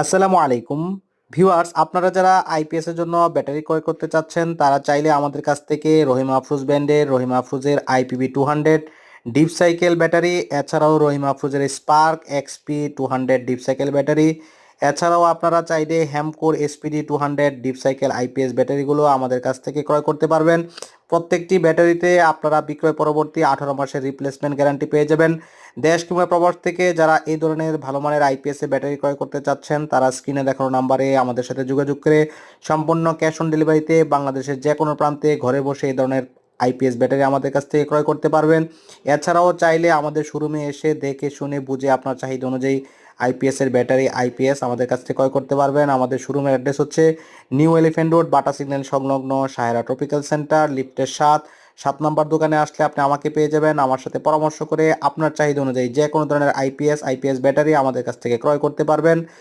আসসালামু আলাইকুম। ভিউয়ার্স, আপনারা যারা আইপিএস এর জন্য ব্যাটারি ক্রয় করতে চাচ্ছেন, তারা চাইলে আমাদের কাছ থেকে রহিম আফরুজ ব্যান্ডের Rahim আফরুজের IPB two hundred deep cycle battery, এছাড়াও Rahima ফুজের spark XP two hundred deep cycle battery এছাড়াও আপনারা চাইলে হ্যামকোর SPD two hundred deep cycle IPS ব্যাটারিগুলো আমাদের কাছ থেকে ক্রয় করতে পারবেন। প্রত্যেকটি ব্যাটারিতে আপনারা বিক্রয় পরবর্তী আঠারো মাসের রিপ্লেসমেন্ট গ্যারান্টি পেয়ে যাবেন। দেশ কিংবা প্রবাস থেকে যারা এই ধরনের ভালো মানের আইপিএস ব্যাটারি ক্রয় করতে চাচ্ছেন, তারা স্ক্রিনে দেখানো নাম্বারে আমাদের সাথে যোগাযোগ করে সম্পূর্ণ ক্যাশ অন ডেলিভারিতে বাংলাদেশের যে কোনো প্রান্তে ঘরে বসে এই ধরনের আইপিএস ব্যাটারি আমাদের কাছ থেকে ক্রয় করতে পারবেন। এছাড়াও চাইলে আমাদের শোরুমে এসে দেখে শুনে বুঝে আপনার চাহিদা অনুযায়ী আইপিএস এর ব্যাটারি আইপিএস আমাদের কাছ থেকে ক্রয় করতে পারবেন। আমাদের শোরুমের অ্যাড্রেস হচ্ছে new elephant road, Bata signal সংলগ্ন সাহেরা ট্রপিক্যাল সেন্টার, লিফটের সাত। সাত নম্বর দোকানে আসলে আপনি আমাকে পেয়ে যাবেন। আমার সাথে পরামর্শ করে আপনার চাহিদা অনুযায়ী যে কোনো ধরনের আইপিএস আইপিএস ব্যাটারি আমাদের কাছ থেকে ক্রয় করতে পারবেন।